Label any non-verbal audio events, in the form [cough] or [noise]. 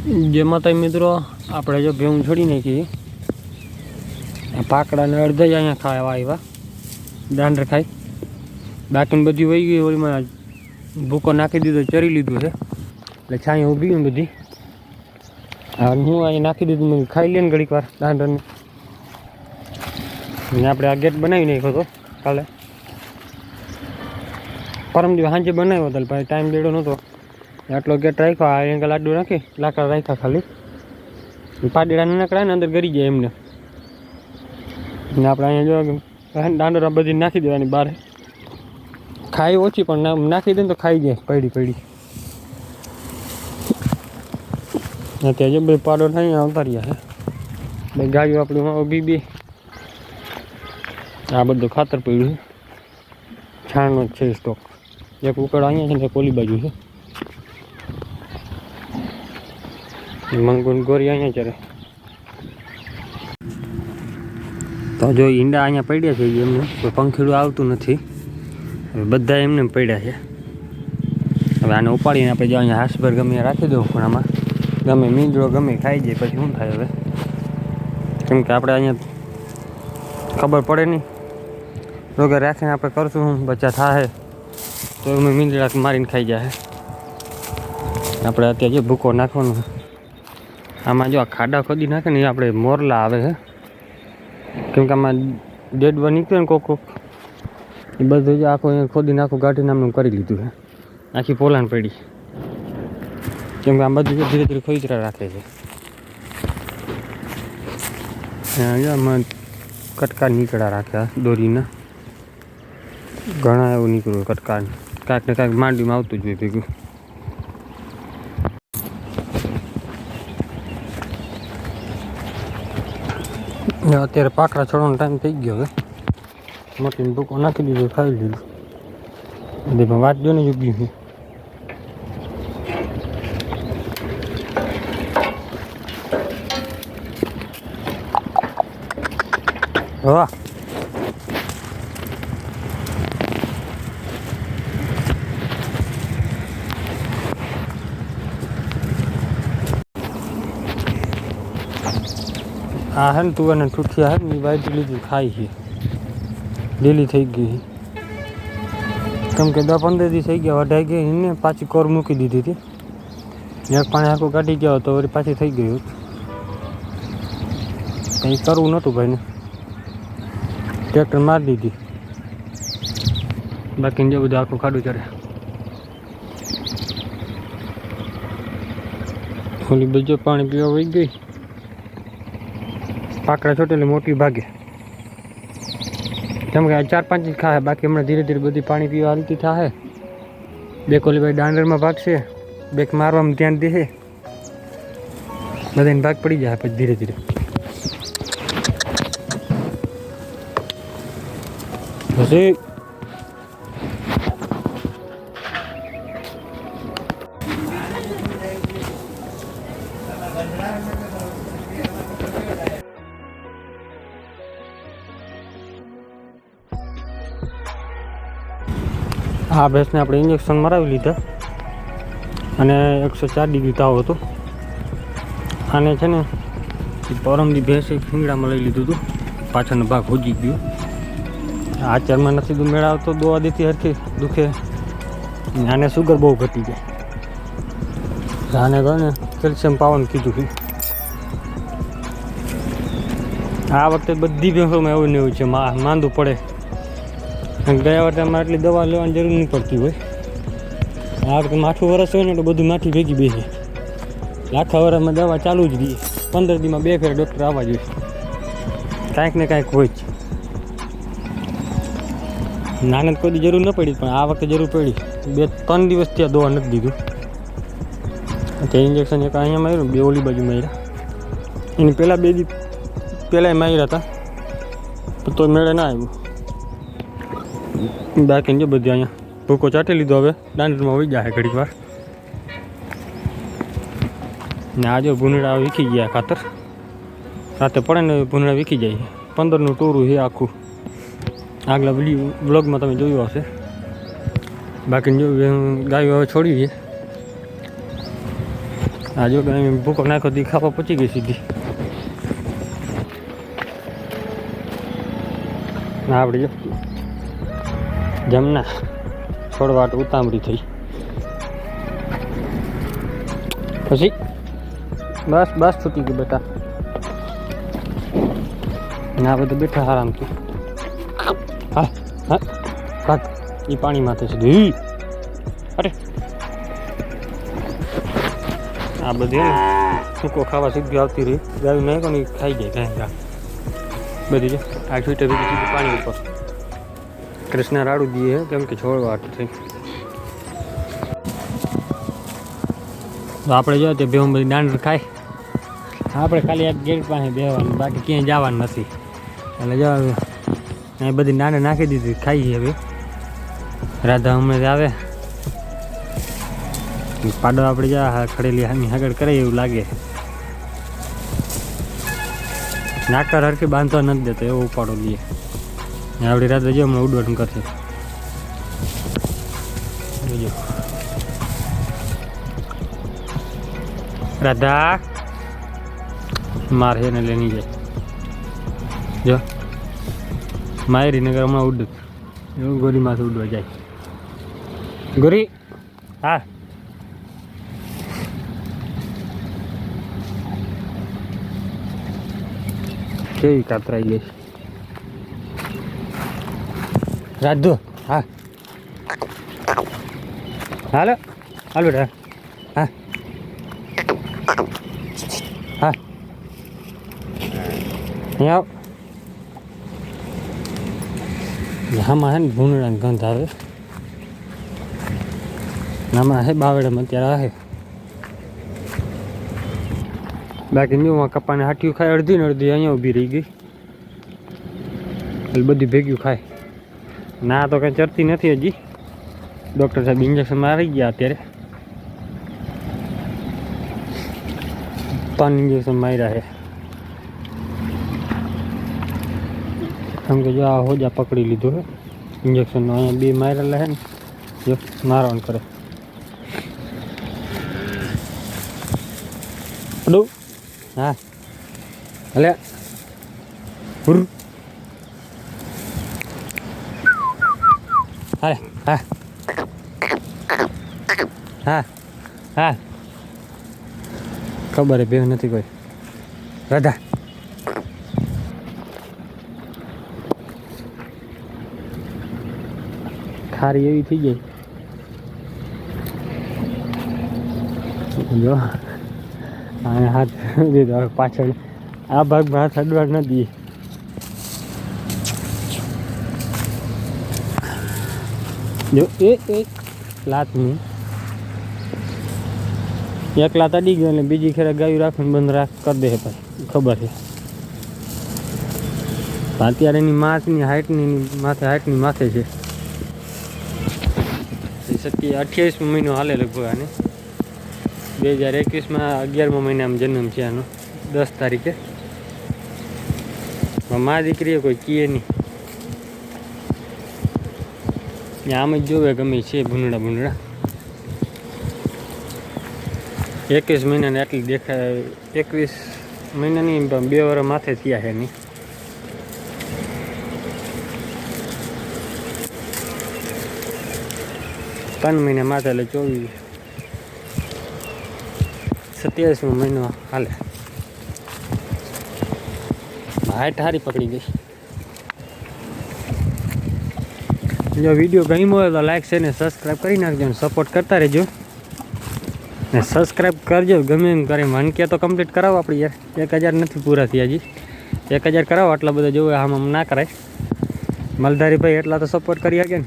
જેમાં તમે મિત્રો, આપણે જો ભેવું છોડી નાખી આ પાકડાને અડધા જ અહીંયા ખાવા આવ્યા. દાંડર ખાઈ. બાકીની બધી વહી ગઈ ઓલીમાં ભૂકો નાખી દીધો, ચરી લીધું છે. એટલે છાંય ઊભી ગયું બધી. હા હું અહીં નાખી દીધું, મેં ખાઈ લે ને ઘડીક વાર દાંડરને. ને આપણે આ ગેટ બનાવી નાખ્યો હતો કાલે. પરમ દિવસ સાંજે બનાવ્યો હતો ભાઈ ટાઈમ લેડો નહોતો. આટલો ગેટ રાખ્યો, આ એંગલ આડું નાખી, લાકડા રાખ્યા ખાલી. પાડીડા નાકડા ને, અંદર ગરી જાય એમને. ને આપણે અહીંયા જો દાંડોરા બધી નાખી દેવાની બહાર ખાઈ ઓછી, પણ નાખી દે ને તો ખાઈ જાય, પડી પડી. ત્યાં જો બધી પાડો નહીં આવતા રહ્યા છે. ગાયો આપણી ઊભી બી. આ બધું ખાતર પડ્યું છે. છાણનો છે સ્ટોક એક ઉકળ અહીંયા છે ને એક બાજુ છે. મંગુન ગોરી અહીંયા ચરે તો જો ઈંડા અહીંયા પડ્યા છે એમને પંખીડું આવતું નથી. હવે બધા એમને પડ્યા છે. હવે આને ઉપાડીને આપણે જો અહીંયા હાસભર ગમે રાખી દઉં પણ આમાં ગમે મીંદડો ગમે ખાઈ જાય, પછી શું થાય હવે? કેમ કે આપણે અહીંયા ખબર પડે નહીં. રોગે રાખીને આપણે કરશું શું? બચ્ચા થાય તો અમે મીંદડા મારીને ખાઈ જાય આપણે અત્યારે જે ભૂકો નાખવાનો. આમાં જો આ ખાડા ખોદી નાખે ને એ આપણે મોરલા આવે છે. કેમ કે આમાં ડેડવા નીકળે ને કોક કોક. એ બધું જ આખું ખોદી નાખું, ગાંઠી નામનું કરી લીધું છે. આખી પોલાણ પડી. કેમ કે આ બધું ધીરે ધીરે ખોઈતરા રાખે છે. આમાં કટકા નીકળ્યા રાખ્યા દોરીના. ઘણા એવું નીકળ્યું કટકા. કાંઈક ને કાંઈક માંડીમાં આવતું જ હોય ભેગું. અત્યારે પાકડા છોડવાનો ટાઈમ થઈ ગયો હવે મોટી ભૂકો નાખી દીધો ખાઈ લીધું બધી વાત જો ને ઉગી છે વાહ આ હે ને તુવેરને ઠૂઠિયા હે ને એ વાઈટ લીધી, ખાઈ છે લીલી થઈ ગઈ કેમ કે દસ પંદર દી થઈ ગયા વઢાઈ ગઈ એને પાછી કોર મૂકી દીધી હતી. એક પાણી આખું કાઢી ગયો તો વળી પાછી થઈ ગયું કંઈ કરવું નહોતું ભાઈને. ટ્રેક્ટર મારી દીધી. બાકી જે બધું આખું ખાડું ચડે ઓલી બીજો પાણી પીવા વહી ગઈ. પાકડા છોટે એટલે મોટી ભાગે. કેમ કે આ ચાર પાંચ જ ખાય બાકી હમણાં ધીરે ધીરે બધી પાણી પીવા હાલતી થાય બે કોલીભાઈ દાંડરમાં ભાગશે, બેક મારવામાં ધ્યાન દેશે બધાને ભાગ પડી જાય પછી ધીરે ધીરે. પછી? આ ભેંસને આપણે ઇન્જેક્શન મરાવી લીધા. અને એકસો ચાર ડિગ્રી તાવ હતો. આને છે ને પરમદી ભેંસે ફીંગડામાં લઈ લીધું હતું. પાછળનો ભાગ હોજી ગયો. આચારમાં નથી તો મેળ આવતો, દવા દેતી હરખી દુખે. આને સુગર બહુ ઘટી જાય આને કહે કેલ્શિયમ પાવાનું કીધું હતું આ વખતે બધી ભેંસોમાં એવું ને એવું છે માંદું પડે. અને ગયા વખતે અમારે એટલી દવા લેવાની જરૂર નહીં પડતી હોય. આ વખતે માઠું વરસ હોય ને તો બધું માઠી ભેગી બેસે. આખા વરસમાં દવા ચાલુ જ દઈએ પંદર દીમાં બે ફેર ડૉક્ટર આવવા જોઈએ. કાંઈક ને કાંઈક હોય જ. નાને તો કોઈ જરૂર ન પડી, પણ આ વખતે જરૂર પડી. બે ત્રણ દિવસ ત્યાં દવા નથી દીધું. ત્યાં ઇન્જેક્શન એક અહીંયા માર્યું, બે ઓલી બાજુ માર્યા. એની પહેલાં બે દી પહેલાંય માર્યા હતા. તો મેળે ના આવ્યું. બાકી જો બધી અહીંયા ભૂકો ચાટી લીધો હવે. દાંડરમાં વહી જાય ઘડીક વાર. ને આજે જો ભૂંડળા વીખી ગયા ખાતર. રાતે પડે ને ભૂંડા વીખી જાય પંદરનું ટોરું છે આખું. આગલા બ્લોગમાં તમે જોયું હશે. બાકી જો ગાયો હવે છોડી છે. આ જો ભૂકો નાખો દી ખાવા પચી ગઈ સીધી. ના આપણે જો જમના છોડવાટ ઉતામળી થઈ. પછી? બસ બસ છૂટી ગઈ બેટા. ના બધું બેઠા આરામથી હા હા કાક એ પાણીમાં છે. ધી અરે. આ બધી સૂકો ખાવા સીધી આવતી રહી. ગાયું નહીં પણ ખાઈ જાય કાંઈ કાં બધી આ છૂટે બીજી પાણી ઉપર. કૃષ્ણ રાડું દઈએ કેમ કે છોડવા થઈ તો આપણે જો તે ભેવું બધી દાંડ ખાય. આપણે ખાલી એક ગેટ પાસે બેવાનું બાકી ક્યાંય જવાનું નથી. એટલે જો એ બધી નાને નાખી દીધી, ખાઈએ હવે. રાધા હમણાં આવે. પાડો આપણે જા ખડેલી હાની આગળ કરે એવું લાગે. નાકર હરખી બાંધવા નથી દેતો, એવો ઉપાડો લઈએ ને આપણી રાધા જો હમણાં ઉડવાનું કરશે. રાધા. મારે એને લેની જાય જો. માયરી નગર હમણાં ઉડ એવું ગોરી માથે ઉડવા જાય. ગોરી. હા. કેવી કાતરાઈ ગઈ? રાધુ હા. હાલો, હાલ બેટા, હા. હા. અહીંયા આવ. આમાં હે ને ગંધ આવે. આમાં હે બાવડામાં અત્યારે આવે બાકી ન્યૂમાં કપાને હાટ્યું ખાય અડધી ને અડધી અહીંયા ઊભી રહી ગઈ. એટલે બધી ભેગ્યું ખાય. ના, તો કંઈ ચરતી નથી હજી. ડૉક્ટર સાહેબ ઇન્જેક્શન મારી ગયા અત્યારે. ત્રણ ઇન્જેક્શન માર્યા છે. કેમ કે જો આ હોજા પકડી લીધો છે. ઇન્જેક્શનનો અહીંયા બે મારેલા છે ને. જો, મારવાનું કરે. હા. હલે હાલે હા. હા હા. ખબર બેવ નથી કોઈ. રાધા. ખારી એવી થઈ ગઈ. જો. હાથ [laughs] દીધો. પાછળ આ ભાગમાં હાથ અડવા ન જો એ એક લાતની. એક લાત અડી ગયો અને બીજી ખેરા ગાયું રાખીને બંધ રાખ, કરી દે ભાઈ ખબર છે. અત્યારે એની માથની હાઇટની માથે હાઇટની માથે છે. સત્ય અઠ્યાવીસમો મહિનો હાલે લગભગ આને. બે હજાર એકવીસમાં અગિયારમો મહિનામાં જન્મ છે આનો દસ તારીખે. મા દીકરીએ કોઈ કીએ નહીં ને આમ જ જોવે ગમે છે ભૂંડડા ભૂંડડા. એકવીસ મહિનાને આટલી દેખાય, એકવીસ મહિનાની બે વાર માથે થયા છે નહીં ત્રણ મહિના માથે એટલે ચોવીસ. સત્યાવીસમો મહિનો હાલે. હાઈટ હારી પકડી ગઈ. જો વીડિયો ગમ્યો હોય તો લાઈક છે ને સબસ્ક્રાઈબ કરી નાખજો ને સપોર્ટ કરતા રહેજો. ને સબસ્ક્રાઈબ કરજો, ગમે એમ કરે. મન કે તો કમ્પ્લીટ કરાવો આપણે યાર. એક હજાર નથી પૂરા થયા હજી. એક હજાર કરાવો, આટલા બધા જોવે, આમ આમ ના કરાય. મલધારીભાઈ એટલા તો સપોર્ટ કરી શકે ને.